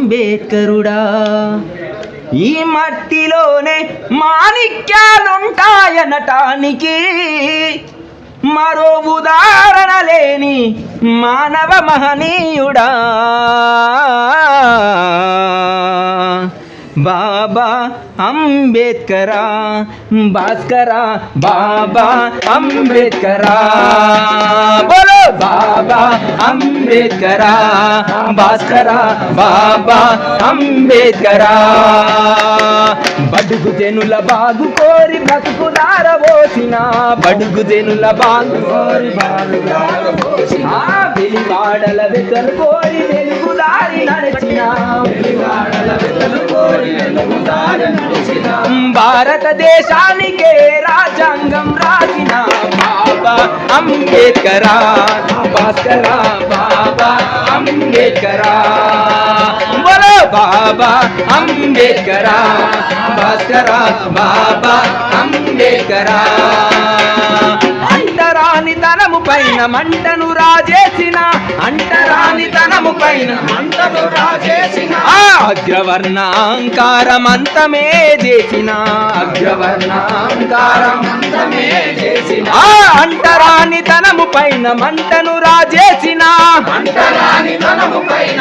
అంబేద్కరుడా. ఈ మట్టిలోనే మాణిక్యాలుంటాయనటానికి మరో ఉదాహరణ లేని మానవ మహనీయుడా. బాబా అంబేద్కరా భాస్కరా బాబా అంబేద్కరా. అంబేద్కరా భాస్కరా బాబా అంబేద్కరా బడుగు జనుల బాగు కోరి బ్రతుకు దారబోసిన బడుగు జనుల బాగు కోరి ఆ వెలివాడల వెతలు కోరి వెలుగు దారి నడిచిన భారతదేశానికే రాజ్యాంగం రాసిన బాబా అంబేద్కరా భాస్కరా అంబేద్కరా బోలో బాబా అంబేద్కరా భాస్కరా బాబా అంబేద్కరా అంటరాని తనము పైన మంటను రాజేసిన అంటరాని తనము పైన మంటను రాజేసిన ఆ అగ్రవర్ణాంకారమంతమే చేసిన అగ్రవర్ణాంకారం అంతమే చేసిన అంటరాని తనము పైన మంటను రాజేసిన అంటరాని పైన